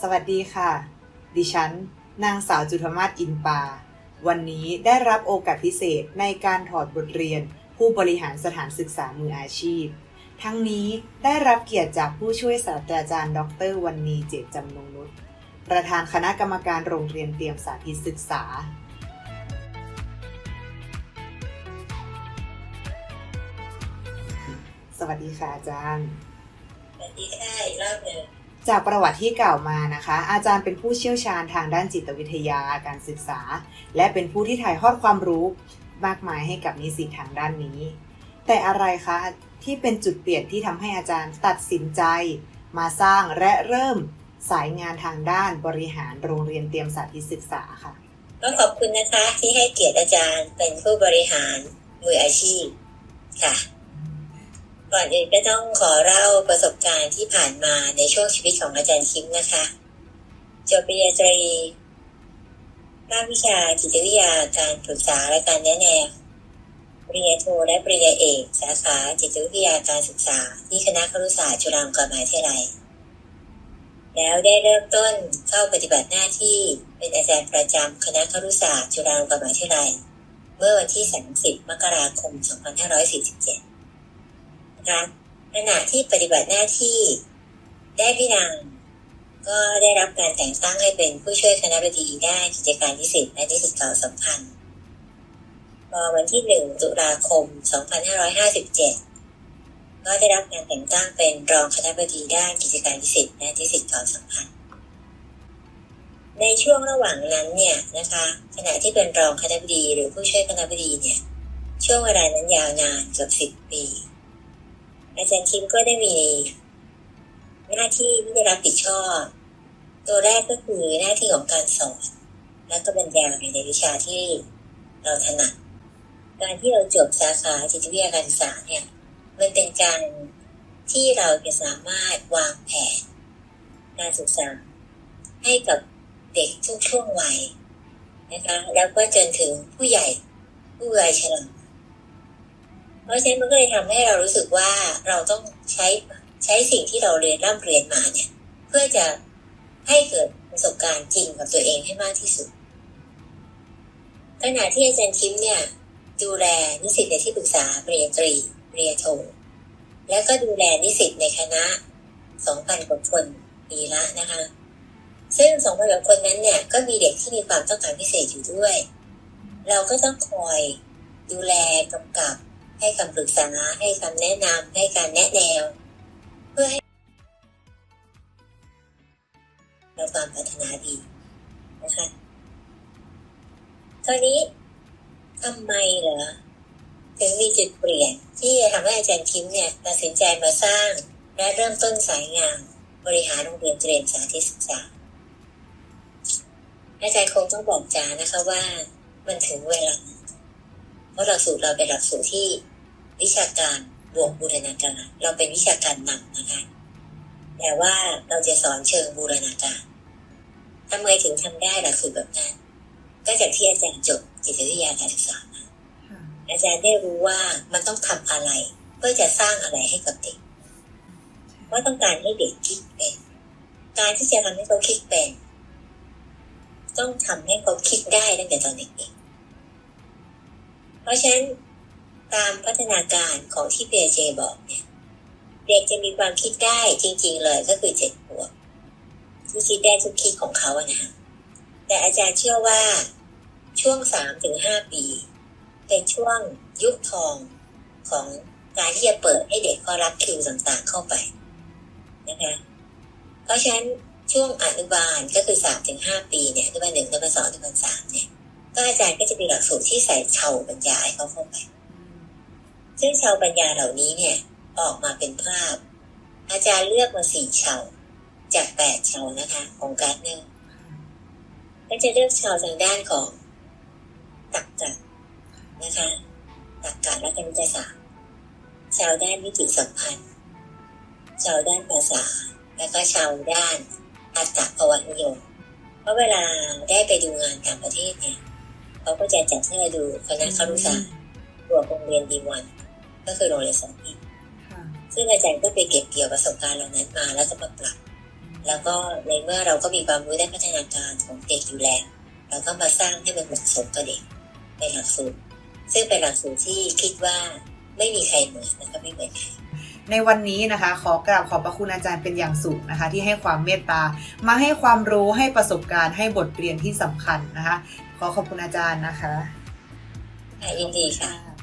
สวัสดีค่ะ ดิฉัน นางสาวจุธมาศอินปา วันนี้ได้รับโอกาสพิเศษในการถอดบทเรียน ผู้บริหารสถานศึกษามืออาชีพ ทั้งนี้ได้รับเกียรติจากผู้ช่วยศาสตราจารย์ ดร วันนีเจตจำนงนุชประธานคณะกรรมการโรงเรียนเตรียมสาธิตศึกษาสวัสดีค่ะอาจารย์ สวัสดีค่ะอีกรอบหนึ่ง จากประวัติที่กล่าวมานะคะ อาจารย์เป็นผู้เชี่ยวชาญทางด้านจิตวิทยาการศึกษา และเป็นผู้ที่ถ่ายทอดความรู้มากมายให้กับนิสิตทางด้านนี้ แต่อะไรคะที่เป็นจุดเปลี่ยนที่ทำให้อาจารย์ตัดสินใจ มาสร้างและเริ่มสายงานทางด้านบริหารโรงเรียนเตรียมสาธิตศึกษาค่ะก็ขอบคุณนะคะที่ให้เกียรติอาจารย์เป็นผู้บริหารมืออาชีพค่ะ ก่อนอื่นก็ต้องขอเล่าประสบการณ์ที่ผ่านมาในช่วงชีวิตของอาจารย์คิมนะคะจบปริญญาตรีภาควิชาจิตวิทยาการปรึกษาและการแนะแนวปริญญาโทและปริญญาเอก สาขาจิตวิทยาการศึกษา ที่คณะครุศาสตร์จุฬาลงกรณ์มหาวิทยาลัย แล้วได้เริ่มต้นเข้าปฏิบัติหน้าที่เป็นอาจารย์ประจำคณะครุศาสตร์จุฬาลงกรณ์มหาวิทยาลัย เมื่อวันที่ 30 มกราคม 2547 นะขณะที่ปฏิบัติหน้าที่ได้พินางก็ได้รับการแต่งตั้งให้เป็นผู้ช่วยคณะบดีด้านกิจการนิสิตและนิสิตเก่าสัมพันธ์พอวันที่ 1 ตุลาคม 2557 ก็ได้รับการแต่งตั้งเป็นรองคณะบดีด้านกิจการนิสิตและนิสิตเก่าสัมพันธ์ ในช่วงระหว่างนั้นเนี่ยนะคะขณะที่เป็นรองคณะบดีหรือผู้ช่วยคณะบดีเนี่ยช่วงเวลานั้นยาวนานเกือบสิบปี อาจารย์คิมก็ได้มีหน้าที่ที่ได้รับผิดชอบ ตัวแรกก็คือหน้าที่ของการสอนและก็บรรยายในวิชาที่เราถนัด การที่เราจบสาขาจิตวิทยาการศึกษาเนี่ยมันเป็นการที่เราจะสามารถวางแผน การศึกษาให้กับเด็กทุกช่วงวัยนะคะแล้วก็จนถึงผู้ใหญ่ผู้วัยชรา เพราะฉะนั้นมันก็เลยทำให้เรารู้สึกว่าเราต้องใช้ใช้สิ่งที่เราเรียนร่ำเรียนมาเนี่ย เพื่อจะให้เกิดประสบการณ์จริงกับตัวเองให้มากที่สุดขณะที่อาจารย์ทิมเนี่ย ดูแลนิสิตในที่ปรึกษาปริญญาตรีปริญญาโทแล้วก็ดูแลนิสิตในคณะ 2,000 กว่าคนปีละนะคะ ซึ่ง 2,000 กว่าคนนั้นเนี่ย ก็มีเด็กที่มีความต้องการพิเศษอยู่ด้วย เราก็ต้องคอยดูแลกำกับ ให้คำปรึกษาให้คำแนะนำให้การแนะแนว เพื่อให้เราความพัฒนาดีนะคะคราวนี้ทำไมเหรอถึงมีจุดเปลี่ยนที่จะทำให้อาจารย์คิมเนี่ยตัดสินใจมาสร้าง และเริ่มต้นสายงานบริหารโรงเรียนเตรียมสาธิตศึกษาอาจารย์คงต้องบอกจานะคะว่ามันถึงเวลา เพราะหลักสูตรเราเป็นหลักสูตรที่วิชาการบวกบูรณาการ เราเป็นวิชาการนำนะคะ แต่ว่าเราจะสอนเชิงบูรณาการทำไมถึงทำได้หลักสูตรแบบนั้น ก็จากที่อาจารย์จบจิตวิทยาการศึกษามาอาจารย์ได้รู้ว่ามันต้องทำอะไร เพื่อจะสร้างอะไรให้กับเด็กว่าต้องการให้เด็กคิดเป็นการที่จะทำให้เขาคิดเป็น ต้องทำให้เขาคิดได้ตั้งแต่ตอนเด็กๆ เพราะฉะนั้นตามพัฒนาการของที่เปียเจบอกเนี่ย เด็กจะมีความคิดได้จริง ๆ เลยก็คือเจ็ดขวบที่คิดได้ทุกคิดของเขาอะนะคะแต่อาจารย์เชื่อว่าช่วงสามถึงห้าปี เป็นช่วงยุคทองของการที่จะเปิดให้เด็กเขารับคิวต่างๆเข้าไปนะคะเพราะฉะนั้นช่วงอนุบาลก็คือสามถึงห้าปีเนี่ยอนุบาลหนึ่งอนุบาลสองอนุบาลสามเนี่ย ก็อาจารย์ก็จะมีหลักสูตรที่ใส่เชาปัญญาให้เขาเข้าไป ซึ่งเชาปัญญาเหล่านี้เนี่ยออกมาเป็นภาพ อาจารย์เลือกมาสี่เชาจากแปดเชานะคะ ของการ์ดเนอร์ก็จะเลือกเชาทางด้านของตักกะนะคะตักกะและคณิตศาสตร์ชาวด้านวิจิตรสัมพันธ์ชาวด้านภาษา แล้วก็ชาวด้านอัตตภวนิยมเพราะเวลาได้ไปดูงานต่างประเทศเนี่ย เขาก็จะจัดให้เราดูคณะครุศาสตร์บวกโรงเรียนดีวันก็คือโรงเรียนสาธิตซึ่งอาจารย์ก็ไปเก็บเกี่ยวประสบการณ์เหล่านั้นมาแล้วก็มาปรับ แล้วก็ในเมื่อเราก็มีความรู้ด้านพัฒนาการของเด็กอยู่แล้วเราก็มาสร้างให้มันเหมาะสมกับเด็กเป็นหลักสูตรซึ่งเป็นหลักสูตรที่คิดว่าไม่มีใครเหมือนนะคะไม่เหมือนใคร ในวันนี้นะคะ ขอกราบขอบพระคุณอาจารย์เป็นอย่างสูงนะคะ ที่ให้ความเมตตา มาให้ความรู้ให้ประสบการณ์ให้บทเรียนที่สำคัญนะคะ ขอขอบคุณอาจารย์นะคะยินดีค่ะ